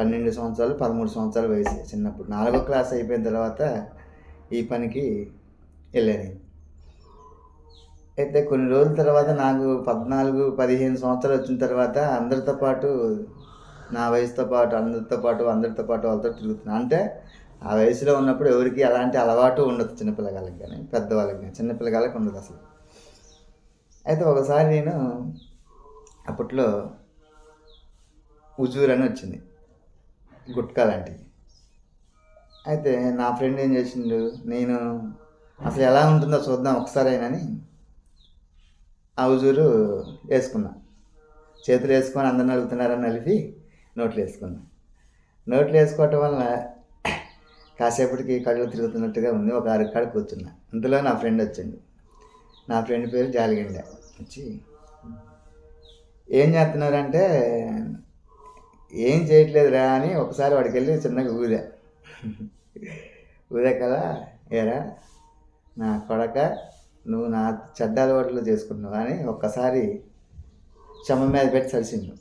పన్నెండు సంవత్సరాలు పదమూడు సంవత్సరాల వయసు చిన్నప్పుడు. నాలుగో క్లాస్ అయిపోయిన తర్వాత ఈ పనికి వెళ్ళాను. అయితే కొన్ని రోజుల తర్వాత నాకు పద్నాలుగు పదిహేను సంవత్సరాలు వచ్చిన తర్వాత అందరితో పాటు నా వయసుతో పాటు అందరితో పాటు అందరితో పాటు వాళ్ళతో తిరుగుతున్నాను అంటే ఆ వయసులో ఉన్నప్పుడు ఎవరికి అలాంటి అలవాటు ఉండదు చిన్నపిల్లగాళ్ళకి కానీ పెద్దవాళ్ళకి కానీ. చిన్నపిల్లగాళ్ళకి ఉండదు అసలు. అయితే ఒకసారి నేను అప్పట్లో ఉజూర్ అని వచ్చింది. గుట్కా లాంటివి. అయితే నా ఫ్రెండ్ ఏం చేసిండు నేను అసలు ఎలా ఉంటుందో చూద్దాం ఒకసారైనని ఆ హుజూరు వేసుకున్నా. చేతులు వేసుకొని అందరిని అడుగుతున్నారని నలిపి నోట్లు వేసుకున్నా. నోట్లు వేసుకోవటం వల్ల కాసేపటికి కళ్ళు తిరుగుతున్నట్టుగా ఉంది ఒక అరకాడ కూర్చున్నా. ఇంతలో నా ఫ్రెండ్ వచ్చిండు. నా ఫ్రెండ్ పేరు జాలిగండ వచ్చి ఏం చేస్తున్నారంటే ఏం చేయట్లేదురా అని ఒకసారి వాడికి వెళ్ళి చిన్నగా ఊదా. ఊదా కదా ఏరా నా కొడక నువ్వు నా చెడ్డ అలవాట్లు చేసుకుంటున్నావు అని ఒక్కసారి చెమ్మ మీద పెట్టి చలిసిండు